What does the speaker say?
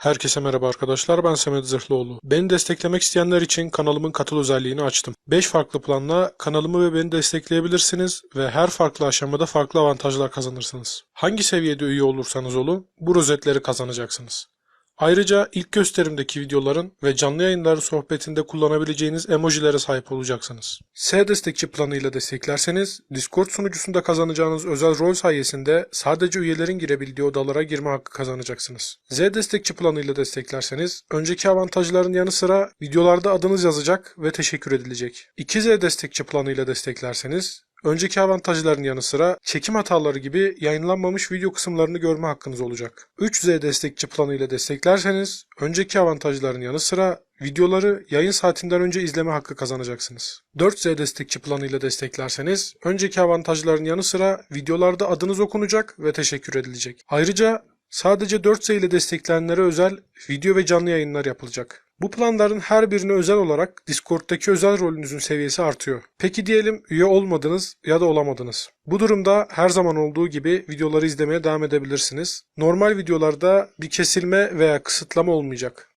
Herkese merhaba arkadaşlar ben Samet Zırhlıoğlu. Beni desteklemek isteyenler için kanalımın katıl özelliğini açtım. 5 farklı planla kanalımı ve beni destekleyebilirsiniz ve her farklı aşamada farklı avantajlar kazanırsınız. Hangi seviyede üye olursanız olun bu rozetleri kazanacaksınız. Ayrıca ilk gösterimdeki videoların ve canlı yayınları sohbetinde kullanabileceğiniz emojilere sahip olacaksınız. S destekçi planıyla desteklerseniz Discord sunucusunda kazanacağınız özel rol sayesinde sadece üyelerin girebildiği odalara girme hakkı kazanacaksınız. Z destekçi planıyla desteklerseniz önceki avantajların yanı sıra videolarda adınız yazacak ve teşekkür edilecek. 2Z destekçi planıyla desteklerseniz Önceki avantajların yanı sıra çekim hataları gibi yayınlanmamış video kısımlarını görme hakkınız olacak. 3Z destekçi planı ile desteklerseniz önceki avantajların yanı sıra videoları yayın saatinden önce izleme hakkı kazanacaksınız. 4Z destekçi planı ile desteklerseniz önceki avantajların yanı sıra videolarda adınız okunacak ve teşekkür edilecek. Ayrıca sadece 4Z ile destekleyenlere özel video ve canlı yayınlar yapılacak. Bu planların her birine özel olarak Discord'daki özel rolünüzün seviyesi artıyor. Peki diyelim üye olmadınız ya da olamadınız. Bu durumda her zaman olduğu gibi videoları izlemeye devam edebilirsiniz. Normal videolarda bir kesilme veya kısıtlama olmayacak.